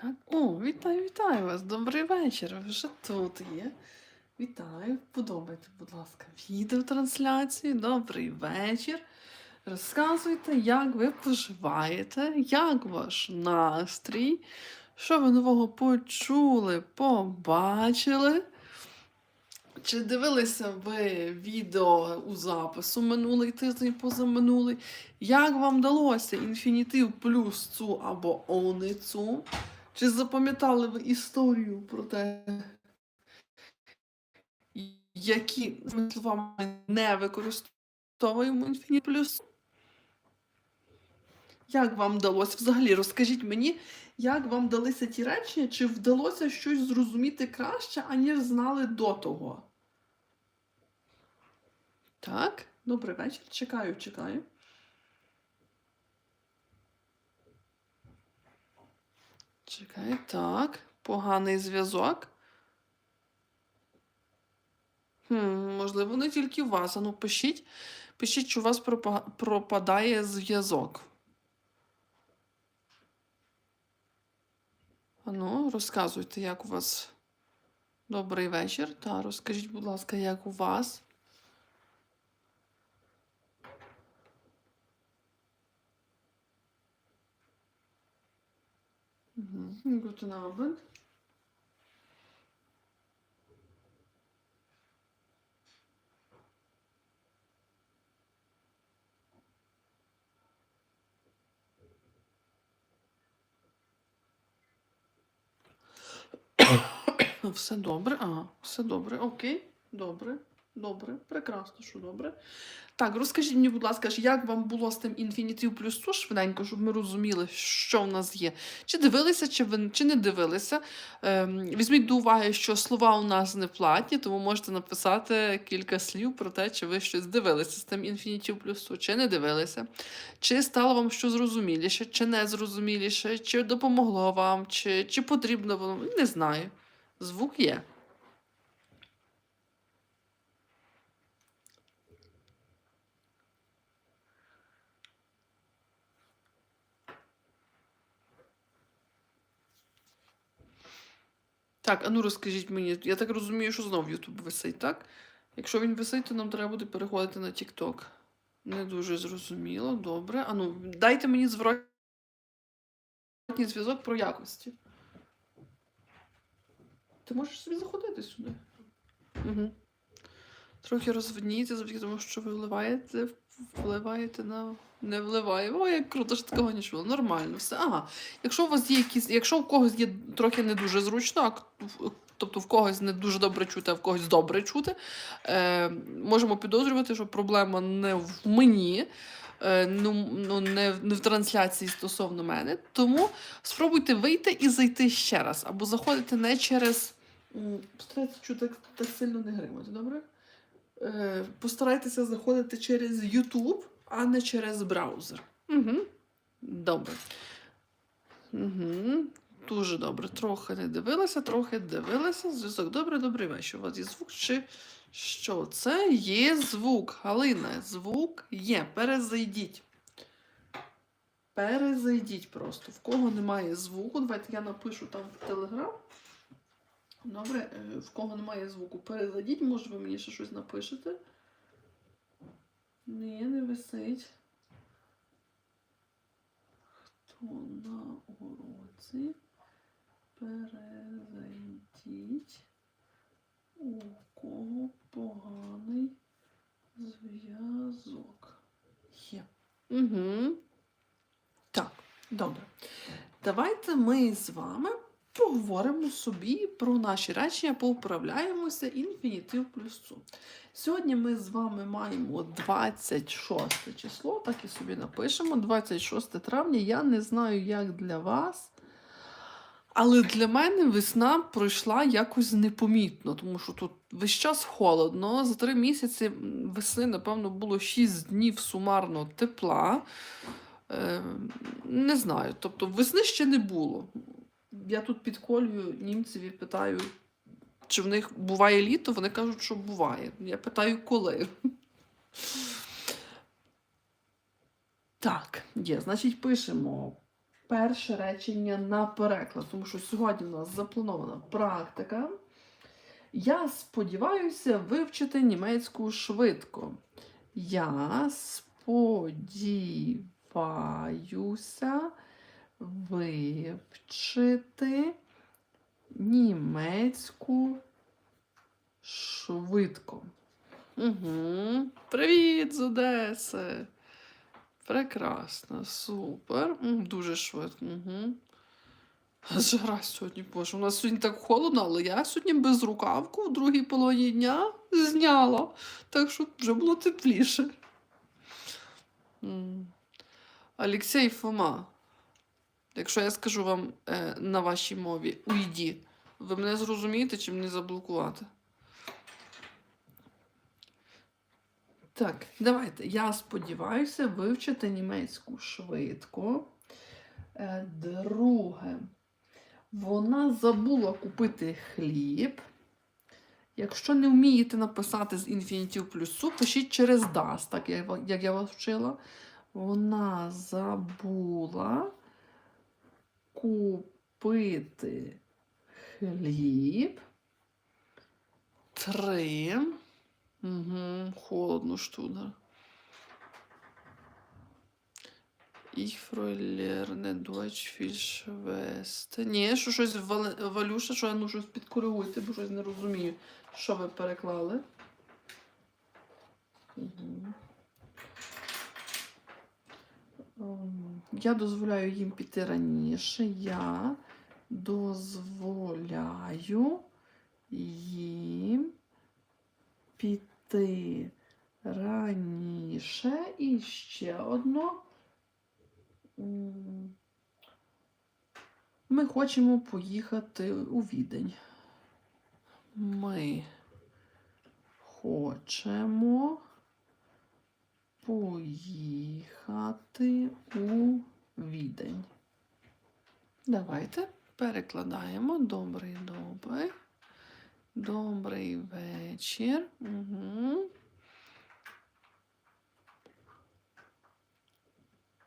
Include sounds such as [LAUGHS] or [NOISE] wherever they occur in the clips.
Так. О, вітаю, вітаю вас. Добрий вечір. Ви вже тут є. Вітаю. Подобайте, будь ласка, відеотрансляцію. Добрий вечір. Розказуйте, як ви поживаєте, як ваш настрій, що ви нового почули, побачили. Чи дивилися ви відео у запису минулий тиждень, позаминулий? Як вам далося інфінітив плюс цу або оницю? Чи запам'ятали ви історію про те, які ми словами не використовуємо інфініт плюс? Як вам вдалося? Взагалі, розкажіть мені, як вам далися ті речення, чи вдалося щось зрозуміти краще, аніж знали до того? Так, добрий вечір. Чекаю, чекаю. Чекай, так. Поганий зв'язок. Хм, можливо, не тільки у вас. Ану, пишіть. Пишіть, що у вас пропадає зв'язок. Ану, розказуйте, як у вас. Добрий вечір. Та, розкажіть, будь ласка, як у вас. Mhm. Guten Abend. Все добре. Ага, все добре. Окей. Добре. Добре. Прекрасно, що добре. Так, розкажіть мені, будь ласка, як вам було з тим інфінітив плюс ту швиденько, щоб ми розуміли, що в нас є. Чи дивилися, чи ви чи не дивилися? Ем, візьміть до уваги, що слова у нас не платні, тому можете написати кілька слів про те, чи ви щось дивилися з тим інфінітив плюс ту, чи не дивилися. Чи стало вам що зрозуміліше, чи не зрозуміліше, чи допомогло вам, чи, чи потрібно вам. Не знаю. Звук є. Так, а ну розкажіть мені. Я так розумію, що знов Ютуб висить, так? Якщо він висить, то нам треба буде переходити на TikTok. Не дуже зрозуміло, добре. А ну, дайте мені зворотній зв'язок про якості. Ти можеш собі заходити сюди. Угу. Трохи розвидніться, завдяки тому, що ви вливаєте, вливаєте на. Не вливає. О, як круто, що такого не чула. Нормально, все. Ага. Якщо у вас є якісь, якщо у когось є трохи не дуже зручно, а тобто в когось не дуже добре чути, а в когось добре чути, е, можемо підозрювати, що проблема не в мені, е, ну, ну не, в- не в трансляції стосовно мене. Тому спробуйте вийти і зайти ще раз, або заходити не через. М, чути так, так сильно не гримати, добре? Е, постарайтеся заходити через YouTube, а не через браузер. Угу. Добре. Угу. Дуже добре. Трохи не дивилася, трохи дивилася. Зв'язок. Добре, добрий вечір. У вас є звук чи що? Це є звук. Галина, звук є. Перезайдіть. Перезайдіть просто. В кого немає звуку, давайте я напишу там в Телеграм. Добре, е, в кого немає звуку, перезайдіть, може ви мені ще щось напишете. Ні, не висить. Хто на уроці? Перезайдіть. У кого поганий зв'язок. Є. Угу. Так, добре. Давайте ми з вами поговоримо собі про наші речення, поуправляємося інфінітив плюс цу. Сьогодні ми з вами маємо 26 число, так і собі напишемо. 26 травня. Я не знаю, як для вас. Але для мене весна пройшла якось непомітно, тому що тут весь час холодно. За три місяці весни, напевно, було 6 днів сумарно тепла. Е, не знаю. Тобто весни ще не було. Я тут підколюю німців і питаю, чи в них буває літо, вони кажуть, що буває. Я питаю, коли. Так, є. Значить, пишемо перше речення на переклад, тому що сьогодні у нас запланована практика. Я сподіваюся вивчити німецьку швидко. Я сподіваюся вивчити німецьку швидко. Угу. Привіт з Одеси! Прекрасно, супер. Дуже швидко. Угу. Жара сьогодні, боже, у нас сьогодні так холодно, але я сьогодні без рукавку в другій половині дня зняла. Так що вже було тепліше. Олексій Фома, якщо я скажу вам е, на вашій мові уйді, ви мене зрозумієте чи мене заблокувати? Так, давайте. Я сподіваюся вивчити німецьку швидко. Е, Друге. Вона забула купити хліб. Якщо не вмієте написати з інфінітів плюсу, пишіть через das, так як я вас вчила. Вона забула купити хліб. Три. Угу, холодно штука. Ich lerne Deutsch viel Schwester. Ні, що щось Валюша, що ну щось підкоригуйте, бо щось не розумію, що ви переклали. Угу. Ем, Я дозволяю їм піти раніше. Я дозволяю їм піти раніше. І ще одно. Ми хочемо поїхати у відень. Ми хочемо поїхати у відень. Давайте перекладаємо. Добрий, добрий. Добрий вечір. Угу.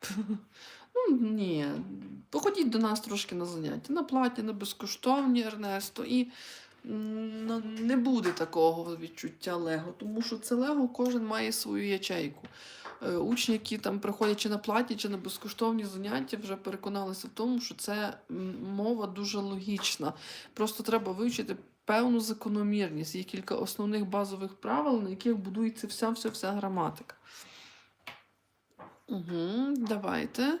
[LAUGHS] Ну, ні. Походіть до нас трошки на заняття. На платі, на безкоштовні, Ернесто. І не буде такого відчуття Лего, тому що це Лего кожен має свою ячейку. Е, Учні, які там приходять чи на платі, чи на безкоштовні заняття, вже переконалися в тому, що це мова дуже логічна. Просто треба вивчити певну закономірність. Є кілька основних базових правил, на яких будується вся вся вся граматика. Угу, давайте.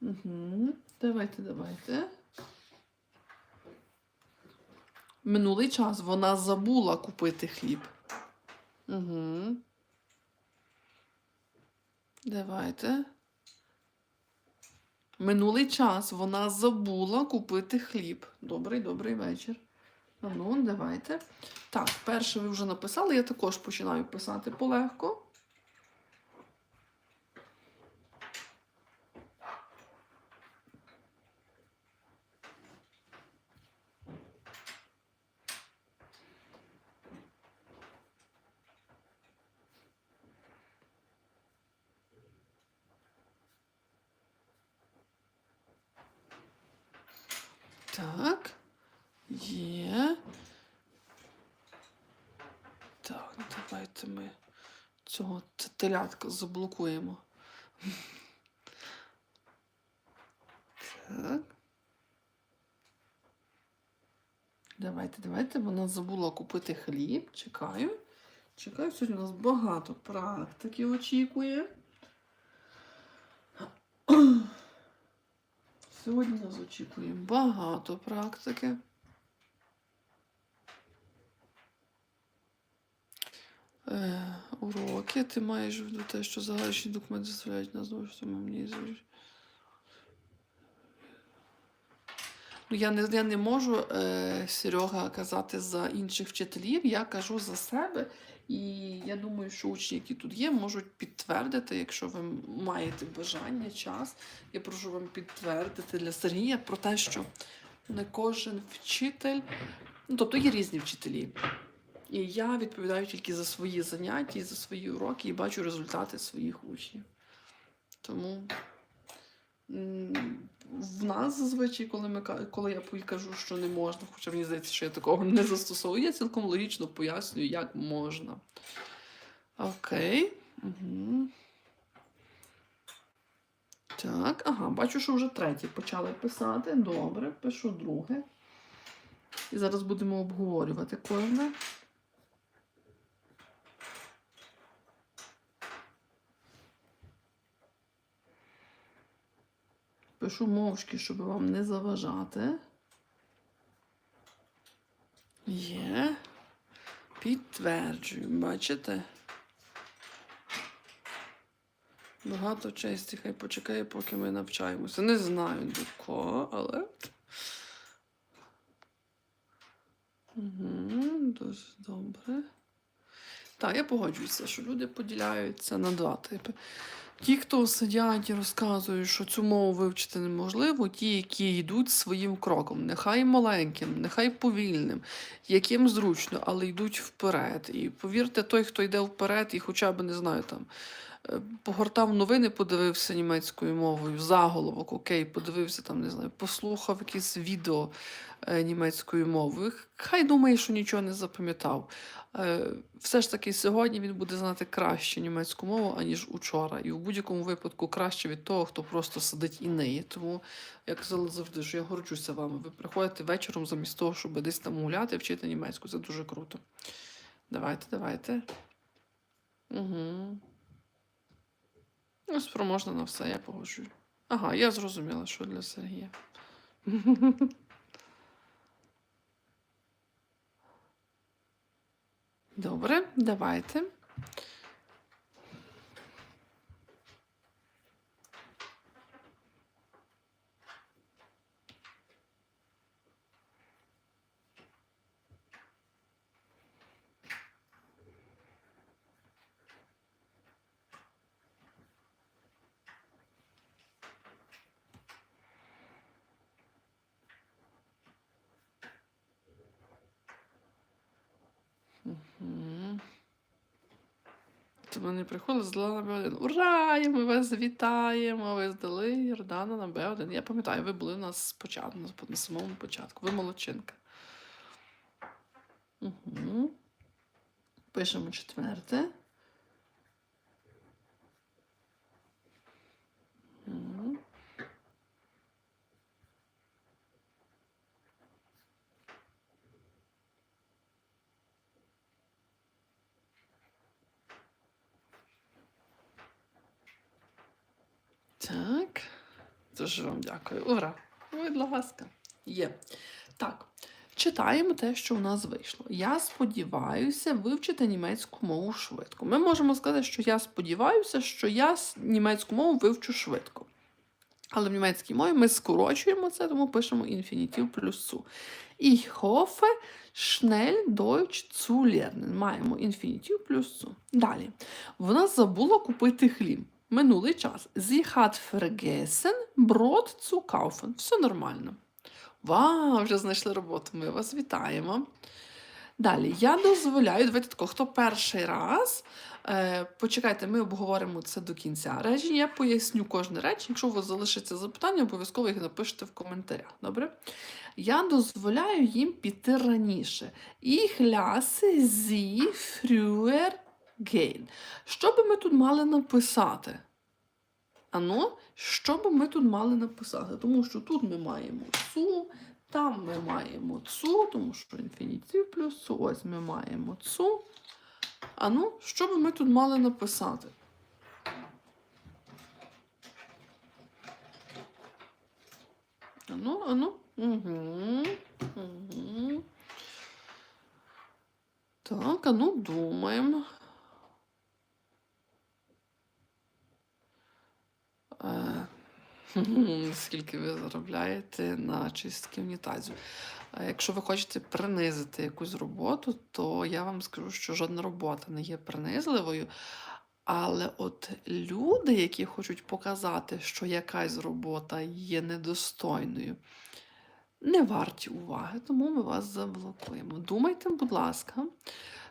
Угу, давайте, давайте. Минулий час вона забула купити хліб. Угу. Давайте. Минулий час вона забула купити хліб. Добрий, добрий вечір. Ну, давайте. Так, перше ви вже написали, я також починаю писати полегко. Так. Є. Так, давайте ми цього телятка заблокуємо. Так. Давайте, давайте. Вона забула купити хліб. Чекаю. Чекаю, сьогодні у нас багато практики очікує. Сьогодні нас очікує багато практики. Е, уроки. Ти маєш в те, що загальні документи доставляють на знову мені. Ну, я не, я не можу, е, Серега, казати за інших вчителів, я кажу за себе. І я думаю, що учні, які тут є, можуть підтвердити, якщо ви маєте бажання, час. Я прошу вам підтвердити для Сергія про те, що не кожен вчитель, ну тобто є різні вчителі. І я відповідаю тільки за свої заняття, за свої уроки і бачу результати своїх учнів. Тому в нас зазвичай, коли, ми, коли я кажу, що не можна, хоча мені здається, що я такого не застосовую, я цілком логічно пояснюю, як можна. Окей. Угу. Так, ага, бачу, що вже третє почали писати. Добре, пишу друге. І зараз будемо обговорювати кожне. Пишу мовчки, щоб вам не заважати. Є. Підтверджую, бачите? Багато честі, хай почекає, поки ми навчаємося. Не знаю до кого, але. Угу, дуже добре. Так, я погоджуюся, що люди поділяються на два типи. Ті, хто сидять і розказують, що цю мову вивчити неможливо, ті, які йдуть своїм кроком, нехай маленьким, нехай повільним, яким зручно, але йдуть вперед. І повірте, той, хто йде вперед, і хоча б не знаю там. Погортав новини, подивився німецькою мовою, заголовок, окей, подивився там, не знаю, послухав якесь відео е, німецькою мовою. Хай думає, що нічого не запам'ятав. Е, все ж таки сьогодні він буде знати краще німецьку мову, аніж учора. І в будь-якому випадку краще від того, хто просто сидить і неє. Тому я казала завжди, що я горджуся вами. Ви приходите вечором замість того, щоб десь там гуляти, вчити німецьку. Це дуже круто. Давайте, давайте. Угу. Ну, спроможна на все, я погоджую. Ага, я зрозуміла, що для Сергія. [LAUGHS] Добре, давайте. До мене приходить здала на Б1. Ура! і Ми вас вітаємо! Ви здали Йордана на Б1. Я пам'ятаю, ви були у нас спочатку, на самому початку. Ви молодчинка. Угу. Пишемо четверте. Так. Дуже вам дякую. Ура! Будь ласка. Є. Так. Читаємо те, що у нас вийшло. Я сподіваюся вивчити німецьку мову швидко. Ми можемо сказати, що я сподіваюся, що я німецьку мову вивчу швидко. Але в німецькій мові ми скорочуємо це, тому пишемо інфінітив плюс zu. Ich hoffe, schnell Deutsch zu. Маємо інфінітив плюс zu. Далі. Вона забула купити хліб. Минулий час. Sie hat vergessen, Brot zu kaufen. Все нормально. Вау, вже знайшли роботу. Ми вас вітаємо. Далі, я дозволяю, давайте тако, хто перший раз, е, почекайте, ми обговоримо це до кінця речення. Я поясню кожне речення. Якщо у вас залишиться запитання, обов'язково їх напишете в коментарях. Добре? Я дозволяю їм піти раніше. Ich lasse sie früher gehen. Що би ми тут мали написати? Ану, що би ми тут мали написати? Тому що тут ми маємо цу, там ми маємо цу, тому що інфінітив плюс цу, ось ми маємо цу. Ану, що би ми тут мали написати? Ану, ану. Угу. Угу. Так, ану, думаємо. Скільки ви заробляєте на чистки унітазів? Якщо ви хочете принизити якусь роботу, то я вам скажу, що жодна робота не є принизливою. Але от люди, які хочуть показати, що якась робота є недостойною, не варті уваги, тому ми вас заблокуємо. Думайте, будь ласка,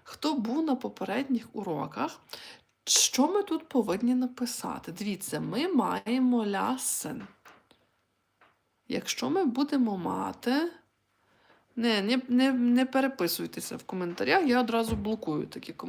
хто був на попередніх уроках, що ми тут повинні написати? Дивіться, ми маємо лясен. Якщо ми будемо мати. Не, не, не, не переписуйтеся в коментарях, я одразу блокую такі коментарі.